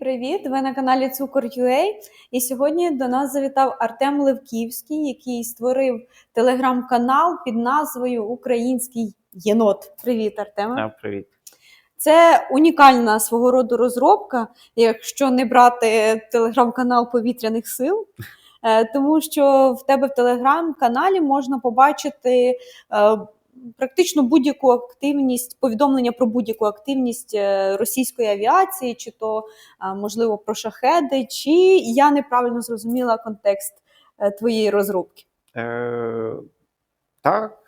Привіт-привіт! Ви на каналі Цукор.ua і сьогодні до нас завітав Артем Левківський, який створив телеграм-канал під назвою Український єнот. Привіт, Артеме! Привіт. Це унікальна свого роду розробка, якщо не брати телеграм-канал повітряних сил. Е, Тому що в тебе в телеграм-каналі можна побачити е, практично будь-яку активність, повідомлення про будь-яку активність е, російської авіації, чи то е, можливо про шахеди, чи я неправильно зрозуміла контекст е, твоєї розробки. Е, так,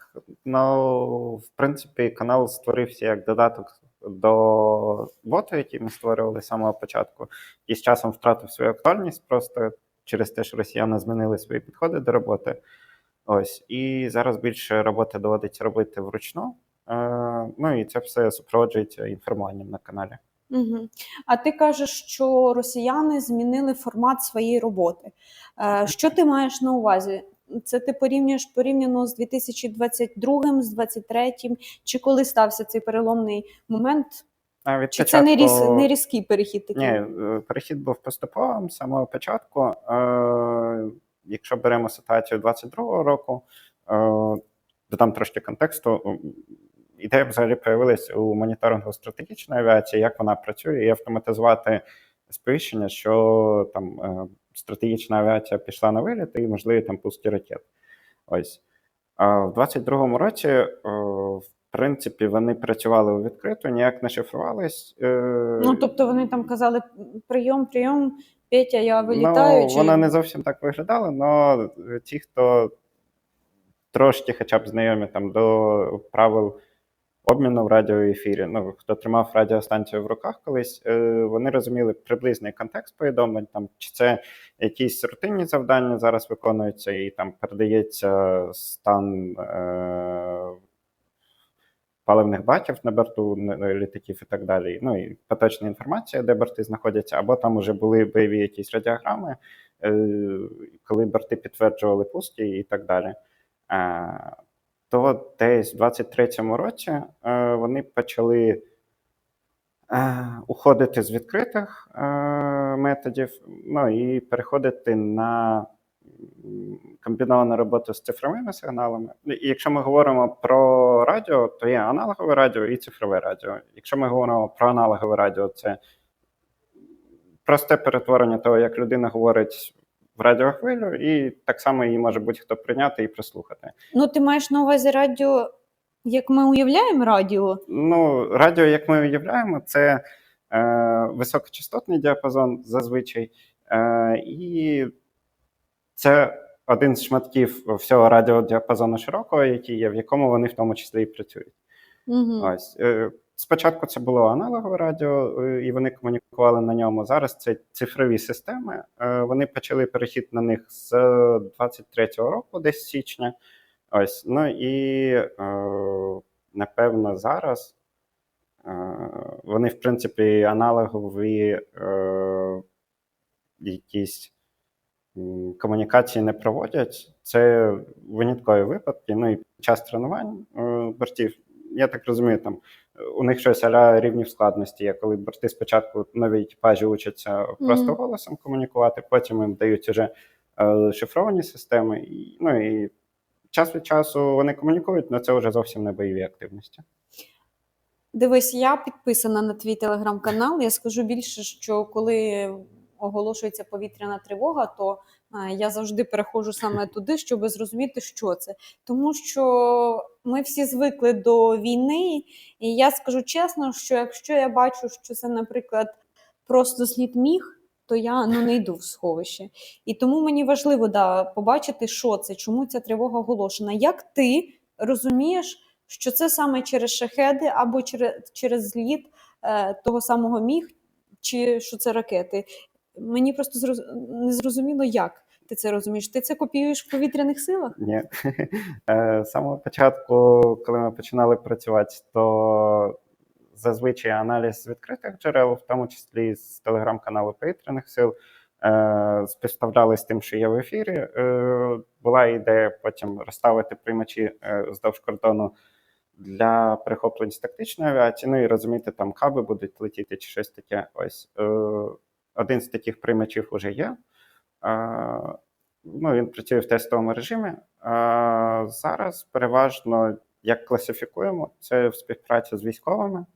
ну, в принципі, канал створився як додаток до боту, який ми створювали з самого початку, і з часом втратив свою актуальність просто через те, що росіяни змінили свої підходи до роботи. Ось, і зараз більше роботи доводиться робити вручну. Е, ну і це все супроводжується інформуванням на каналі. Угу. А ти кажеш, що росіяни змінили формат своєї роботи. Е, Що ти маєш на увазі? Це ти порівнюєш порівняно з 2022, з 2023, чи коли стався цей переломний момент? А від Чи це не, різ, не різкий перехід такий? Ні, е, перехід був поступовим з самого початку. Якщо беремо ситуацію 22-го року, е, додам трошки контексту. Ідея взагалі появилась у моніторингу стратегічної авіації, як вона працює, і автоматизувати сповіщення, що там е, стратегічна авіація пішла на виліт і можливі там пуски ракет. Ось. А в 22-му році, е, в принципі, вони працювали у відкрито, ніяк не шифрувались. Ну, тобто вони там казали прийом, прийом, Петя, я вилітаю. Ну, чи... Вона не зовсім так виглядала, але ті, хто трошки хоча б знайомі там до правил обміну в радіоефірі, ну, хто тримав радіостанцію в руках колись, е, вони розуміли приблизний контекст повідомлень, там, чи це якісь рутинні завдання зараз виконуються, і там передається стан. Е- Паливних баків на борту літаків і так далі. Ну і поточна інформація, де борти знаходяться, або там вже були бойові якісь радіограми, е, коли борти підтверджували пуски і так далі. Е, То десь в 23-му році е, вони почали уходити з відкритих е, методів, ну і переходити на м, комбіновану роботу з цифровими сигналами. Ну, І якщо ми говоримо про радіо, то є аналогове радіо і цифрове радіо. Якщо ми говоримо про аналогове радіо, це просте перетворення того, як людина говорить в радіохвилю, і так само її може будь-хто прийняти і прослухати. Ну, ти маєш на увазі радіо, як ми уявляємо радіо? Ну, радіо, як ми уявляємо, це е, високочастотний діапазон зазвичай, е, і це один з шматків всього радіодіапазону широкого, який є, в якому вони в тому числі і працюють. Угу. Ось е, спочатку це було аналогове радіо, е, і вони комунікували на ньому. Зараз це цифрові системи. Е, Вони почали перехід на них з 23-го року, десь січня. Ось, ну і е, напевно зараз е, вони, в принципі, аналогові е, якісь комунікації не проводять. Це виняткові випадки. Ну і під час тренувань е, бортів. Я так розумію, там у них щось аля рівнів складності є, коли борти спочатку нові екіпажі учаться просто голосом комунікувати, потім їм дають уже е, шифровані системи. І, ну і час від часу вони комунікують, але це вже зовсім не бойові активності. Дивись, я підписана на твій телеграм-канал. Я скажу більше, що коли оголошується повітряна тривога, то е, я завжди переходжу саме туди, щоб зрозуміти, що це. Тому що ми всі звикли до війни, і я скажу чесно, що якщо я бачу, що це, наприклад, просто зліт міг. То я ну не йду в сховище, і тому мені важливо да, побачити, що це, чому ця тривога оголошена. Як ти розумієш, що це саме через шахеди або через, через зліт е, того самого міг, чи що це ракети. Мені просто зроз... не зрозуміло, як ти це розумієш. Ти це копіюєш в повітряних силах? Ні. Е, З самого початку, коли ми починали працювати, то зазвичай аналіз відкритих джерел, в тому числі з телеграм-каналу повітряних сил, е, співставляли з тим, що є в ефірі. Е, Була ідея потім розставити приймачі е, кордону для перехоплень з тактичної авіації, ну і розуміти, там каби будуть летіти чи щось таке. Ось. Один з таких приймачів вже є. Ну, він працює в тестовому режимі. А зараз переважно як класифікуємо, це в співпраці з військовими.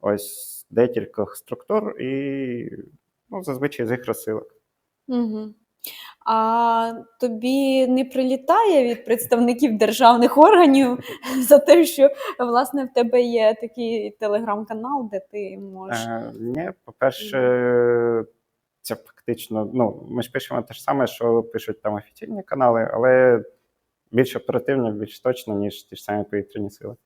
Ось декількох структур і ну, зазвичай з їх розсилок. Угу. А тобі не прилітає від представників державних органів за те, що власне в тебе є такий телеграм-канал, де ти можеш. Е, ні, по-перше, це фактично. Ну, ми ж пишемо те ж саме, що пишуть там офіційні канали, але більш оперативно, більш точно, ніж ті ж самі повітряні сили.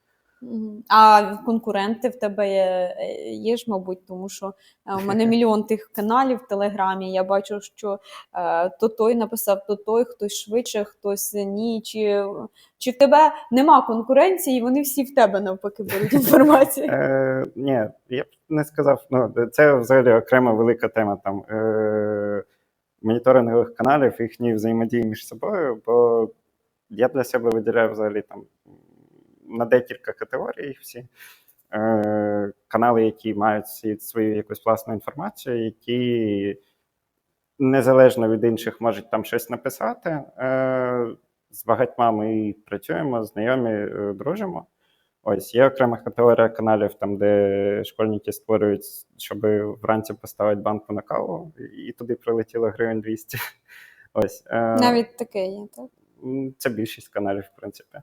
А конкуренти в тебе є, е, є ж, мабуть, тому що е, у мене мільйон тих каналів в Телеграмі. Я бачу, що е, то той написав, то той, хтось швидше, хтось ні. Чи, чи в тебе нема конкуренції, і вони всі в тебе навпаки беруть інформацію? Е, ні, я б не сказав. Ну, це взагалі окрема велика тема там е, моніторингових каналів, їхньої взаємодії між собою, бо я для себе виділяю взагалі там на декілька категорій їх всі. Е, канали, які мають свою якусь власну інформацію, які незалежно від інших можуть там щось написати. Е, з багатьма ми працюємо, знайомі, е, дружимо. Ось є окрема категорія каналів, там, де школьники створюють, щоб вранці поставити банку на каву, і туди прилетіло гривень 200. Ось, Навіть таке є, так? Це більшість каналів, в принципі.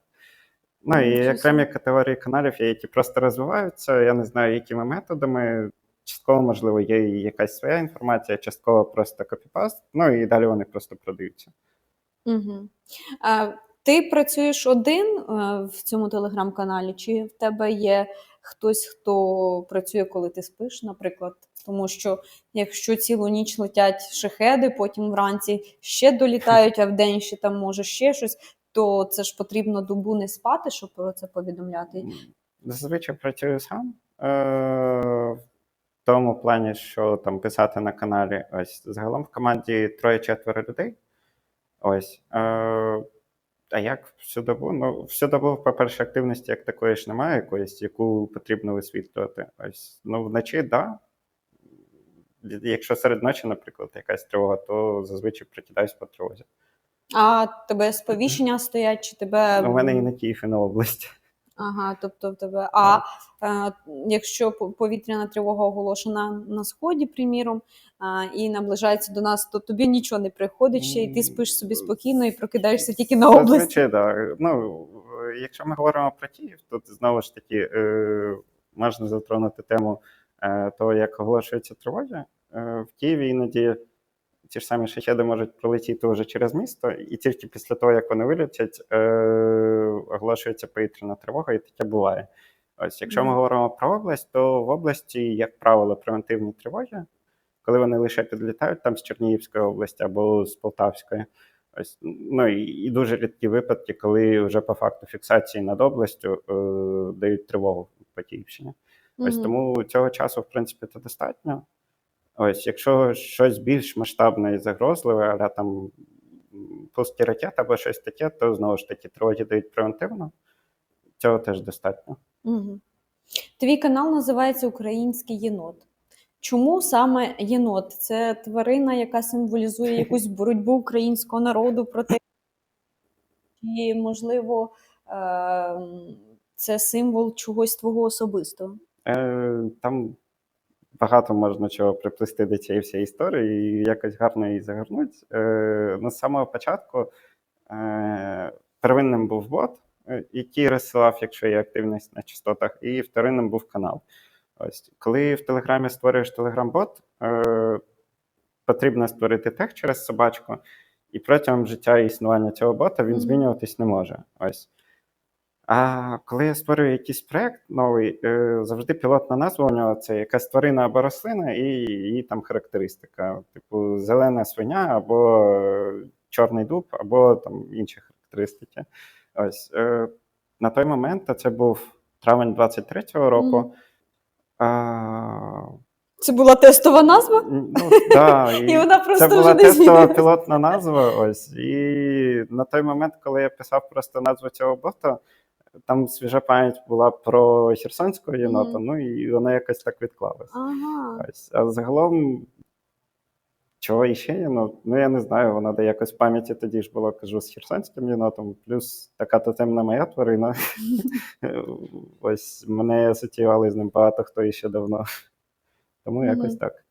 Ну і окремі категорії каналів є, які просто розвиваються. Я не знаю, якими методами. Частково, можливо, є якась своя інформація, частково просто копіпаст. Ну і далі вони просто продаються. Угу. А, ти працюєш один е, в цьому телеграм-каналі, чи в тебе є хтось, хто працює, коли ти спиш, наприклад? Тому що якщо цілу ніч летять шахеди, потім вранці ще долітають, а вдень ще там може ще щось, то це ж потрібно добу не спати, щоб про це повідомляти. Зазвичай працюю сам. Е- в тому плані, що там писати на каналі. Ось загалом в команді троє-четверо людей. Ось. Е- а як всю добу? Ну, всю добу, по-перше, активності як такої ж немає, якоїсь, яку потрібно висвітлювати. Ось. Ну, вночі, так. Да. Якщо серед ночі, наприклад, якась тривога, то зазвичай прикидаюсь по тривозі. А тебе сповіщення стоять, чи тебе У мене і на Київ, і на область. Ага, тобто в тебе. А е, якщо повітряна тривога оголошена на сході, приміром, а, і наближається до нас, то тобі нічого не приходить ще, і ти спиш собі спокійно і прокидаєшся тільки на область. Зазвичай, да. Ну, е, якщо ми говоримо про Київ, то знову ж таки е, можна затронути тему е, того, як оголошуються тривоги. Е, в Києві іноді ті ж самі шахеди можуть пролетіти вже через місто, і тільки після того, як вони вилетять, е, оголошується повітряна тривога, і таке буває. Ось, якщо ми говоримо про область, то в області, як правило, превентивні тривоги, коли вони лише підлітають там з Чернігівської області або з Полтавської. Ось, ну і, і дуже рідкі випадки, коли вже по факту фіксації над областю е, дають тривогу по Київщині. Ось Мгм. тому цього часу, в принципі, це достатньо. Ось, якщо щось більш масштабне і загрозливе, але там м, пуски ракет або щось таке, то знову ж таки тривоги дають превентивно. Цього теж достатньо. Угу. Твій канал називається Український єнот. Чому саме єнот? Це тварина, яка символізує якусь боротьбу українського народу проти, чи, можливо, е, це символ чогось твого особистого? Е, там багато можна чого приплести до цієї всієї історії і якось гарно її загорнути. Е, ну, з самого початку е, первинним був бот, е, який розсилав, якщо є активність на частотах, і вторинним був канал. Ось, коли в Телеграмі створюєш Телеграм-бот, е, потрібно створити тег через собачку, і протягом життя і існування цього бота він змінюватись не може. Ось. А коли я створюю якийсь проект новий, е, завжди пілотна назва у нього це якась тварина або рослина і її там характеристика. Типу зелена свиня, або чорний дуб, або там інші характеристики. Ось е, на той момент, а це був травень 23-го року. А, Це була тестова назва? ну, да, і... І вона просто Це була вже не тестова змінюється. пілотна назва. Ось. І на той момент, коли я писав просто назву цього бота, там свіжа пам'ять була про херсонського єнота, Мгм. ну і воно якось так відклалося. Ага. Ось. А загалом чого іще є? Ну, ну я не знаю, воно де якось в пам'яті тоді ж було, кажу, з херсонським єнотом, плюс така тотемна моя тварина. Ось мене асоціювали з ним багато хто іще давно. Тому якось так.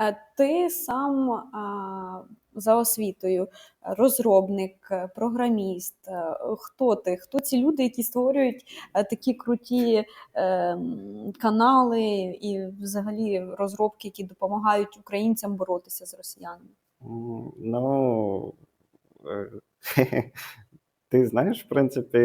Е, Ти сам за освітою розробник, е, програміст. Е, Хто ти? Хто ці люди, які створюють такі круті канали і взагалі розробки, які допомагають українцям боротися з росіянами? Ну, ти знаєш, в принципі,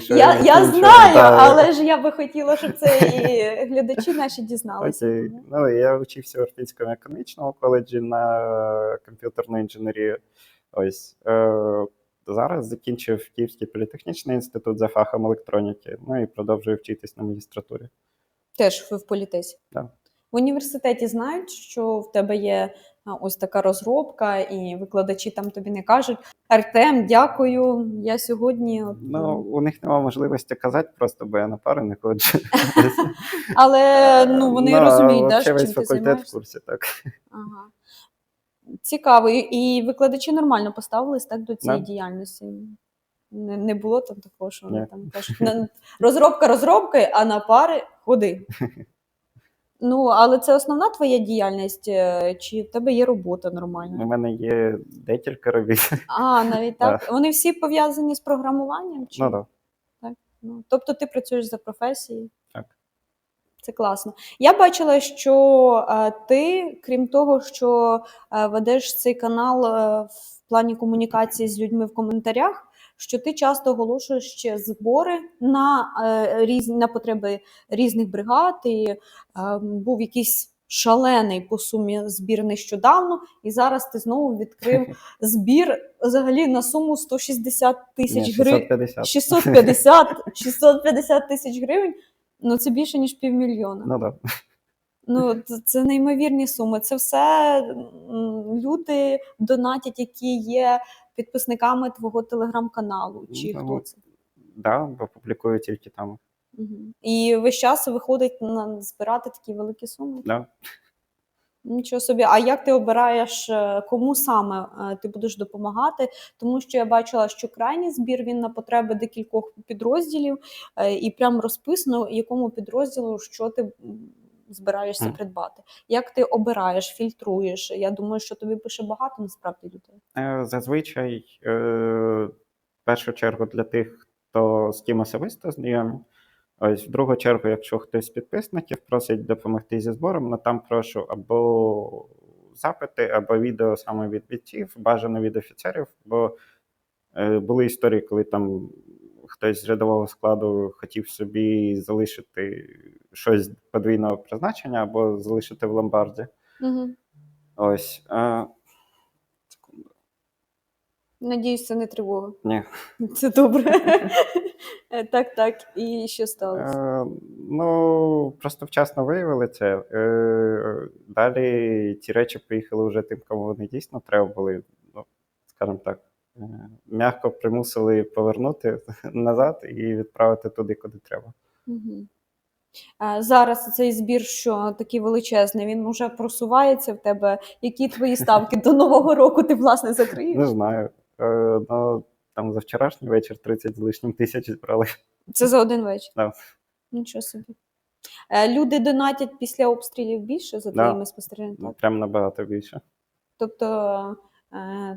що Я, я закінчував, знаю, да. але ж я би хотіла, щоб це і глядачі наші дізналися. Окей. Ну, я вчився в Ірпінському економічному коледжі на комп'ютерну інженерію. Ось. Е, зараз закінчив Київський політехнічний інститут за фахом електроніки, ну і продовжую вчитись на магістратурі. Теж ви в політесі. Да. В університеті знають, що в тебе є ось така розробка, і викладачі там тобі не кажуть: Артем, дякую. Я сьогодні. От, Ну, у них немає можливості казати, просто бо я на пари не ходжу. Але ну вони Ну, розуміють, да, що весь факультет в курсі, так. Ага. Цікаво. І- викладачі нормально поставились так до цієї Да. діяльності. Не, не було там такого, що вони там кажуть, «На- розробка розробки, а на пари ходи. Ну, але це основна твоя діяльність, е, чи в тебе є робота нормальна? У мене є декілька робіт. А, навіть так. Вони всі пов'язані з програмуванням? Чи? Ну, да. Ну, тобто ти працюєш за професією? Так. Це класно. Я бачила, що е, ти, крім того, що е, ведеш цей канал в плані комунікації з людьми в коментарях, що ти часто оголошуєш ще збори на, е, різні, на потреби різних бригад, і е, був якийсь шалений по сумі збір нещодавно, і зараз ти знову відкрив збір взагалі на суму 160 тисяч гривень. 650. 650, 650 тисяч гривень, ну це більше, ніж півмільйона. Ну, да. Ну, це неймовірні суми. Це все люди донатять, які є підписниками твого телеграм-каналу. Чи Ну, хто це? Да, бо публікую тільки там. Мгм. І весь час виходить на збирати такі великі суми. Да. Нічого собі. А як ти обираєш, е, кому саме е, ти будеш допомагати? Тому що я бачила, що крайній збір він на потреби декількох підрозділів, е, і прям розписано, якому підрозділу що ти збираєшся Мгм. придбати. Як ти обираєш, фільтруєш? Я думаю, що тобі пише багато насправді людей. Е, Зазвичай, е, в першу чергу для тих, хто з ким особисто знайомі. Ось в другу чергу, якщо хтось з підписників просить допомогти зі збором, ну там прошу або запити, або відео саме від бійців, бажано від офіцерів. Бо е, були історії, коли там хтось з рядового складу хотів собі залишити щось подвійного призначення або залишити в ломбарді. Угу. Ось. Е, секунду. Надіюсь, це не тривога. Ні. Це добре. Е, так, так. І що сталося? Е, ну, просто вчасно виявили це. Е, далі ті речі поїхали вже тим, кому вони дійсно треба були, ну, скажімо так, е, м'яко примусили повернути назад і відправити туди, куди треба. Угу. Зараз цей збір, що такий величезний, він вже просувається в тебе. Які твої ставки до Нового року ти власне закриєш? Не знаю. Е, ну, там за вчорашній вечір 30 з лишнім тисяч збрали. Це за один вечір. Да. Нічого собі. Е, Люди донатять після обстрілів більше за Да. твоїми спостереженнями. Ну. Прям набагато більше. Тобто е,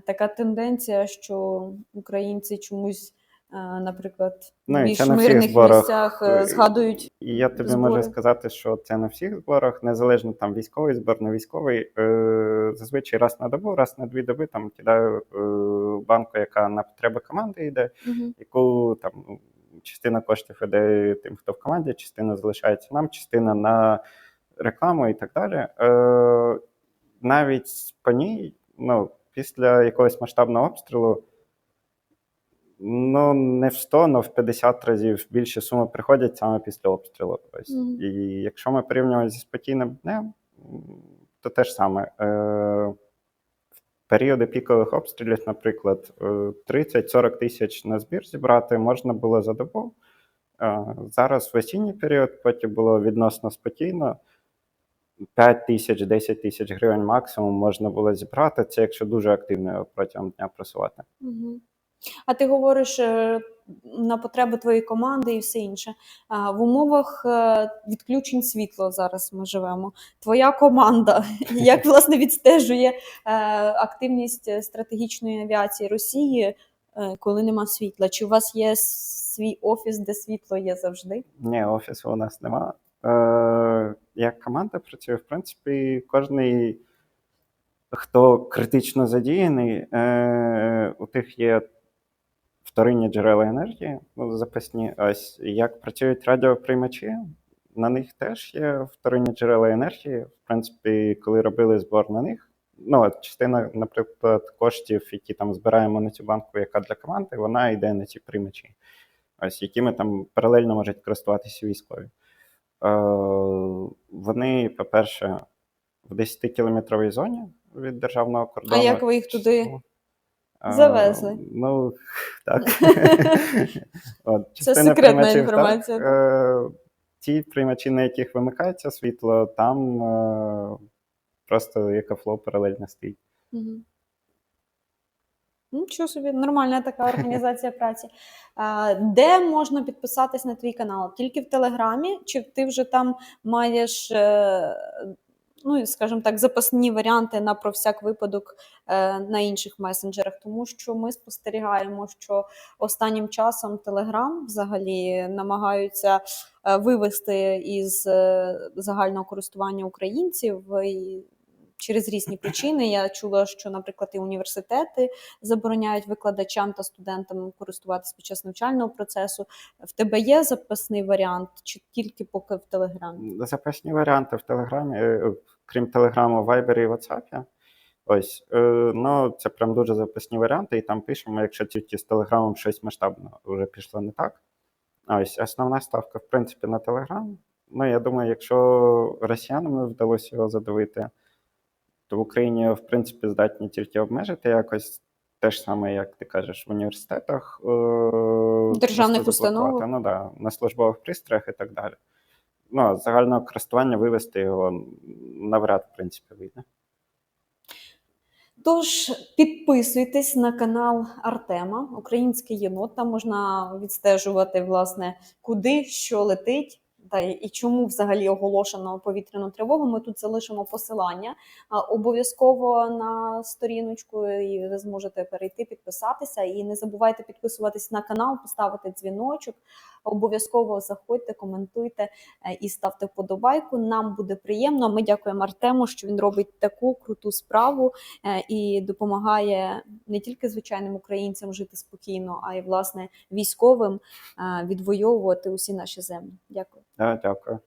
така тенденція, що українці чомусь, е, наприклад, Ну, більш на мирних зборах, місцях е, е, згадують. І я тобі збори. можу сказати, що це на всіх зборах, незалежно там військовий збор, не військовий. Е, зазвичай раз на добу, раз на дві доби там кидаю е, банку, яка на потреби команди йде, Угу. яку там ну, частина коштів іде тим, хто в команді, частина залишається нам, частина на рекламу і так далі. Е, навіть по ній, ну, після якогось масштабного обстрілу. Ну, не в 100, але в 50 разів більше суми приходять саме після обстрілу. Ось. Мгм. І якщо ми порівнюємо зі спокійним днем, то те ж саме. Е, в періоди пікових обстрілів, наприклад, е, 30-40 тисяч на збір зібрати можна було за добу. Е, зараз в осінній період, потім було відносно спокійно. 5 тисяч, 10 тисяч гривень максимум можна було зібрати. Це якщо дуже активно протягом дня просувати. Угу. А ти говориш е, на потреби твоєї команди і все інше. В умовах е, відключень світла зараз ми живемо. Твоя команда як власне відстежує е, активність стратегічної авіації Росії, коли нема світла? Чи у вас є свій офіс, де світло є завжди? Ні, офісу у нас нема. Як команда працює, в принципі, кожний, хто критично задіяний, е, у тих є вторинні джерела енергії, ну, запасні. Ось як працюють радіоприймачі, на них теж є вторинні джерела енергії. В принципі, коли робили збор на них, ну, частина, наприклад, коштів, які там збираємо на цю банку, яка для команди, вона йде на ці приймачі, ось якими там паралельно можуть користуватися військові. Е, вони, по-перше, в 10-кілометровій зоні від державного кордону. А як ви їх туди Е, завезли? Ну, так. От, Це секретна інформація, Так, е, ті приймачі, на яких вимикається світло, там просто екофлоу паралельно стоїть. Нічого собі, нормальна така організація праці. Де можна підписатись на твій канал? Тільки в Телеграмі, чи ти вже там маєш, е, ну, скажімо так, запасні варіанти на про всяк випадок е, на інших месенджерах? Тому що ми спостерігаємо, що останнім часом Телеграм взагалі намагаються е, вивести із загального користування українців. І через різні причини. Я чула, що, наприклад, і університети забороняють викладачам та студентам користуватися під час навчального процесу. В тебе є запасний варіант, чи тільки поки в Телеграмі? Запасні варіанти в Телеграмі, е, крім Телеграму, в Viber і WhatsApp. Ось, е, ну, це прям дуже запасні варіанти, і там пишемо, якщо тільки з Телеграмом щось масштабно вже пішло не так. Ось, основна ставка, в принципі, на Телеграм. Ну, я думаю, якщо росіянам вдалося його задавити, то в Україні, в принципі, здатні тільки обмежити якось те ж саме, як ти кажеш, в університетах, е, Державних установах. Ну да, на службових пристроях і так далі. Ну, загального користування вивести його навряд, в принципі, вийде. Тож підписуйтесь на канал Артема, Український єнот. Там можна відстежувати, власне, куди що летить. Та і чому взагалі оголошено повітряну тривогу? Ми тут залишимо посилання обов'язково на сторіночку, і ви зможете перейти, підписатися. І не забувайте підписуватись на канал, поставити дзвіночок. Обов'язково заходьте, коментуйте е, і ставте вподобайку. Нам буде приємно. Ми дякуємо Артему, що він робить таку круту справу е, і допомагає не тільки звичайним українцям жити спокійно, а й власне військовим е, відвоювати усі наші землі. Дякую. Дякую.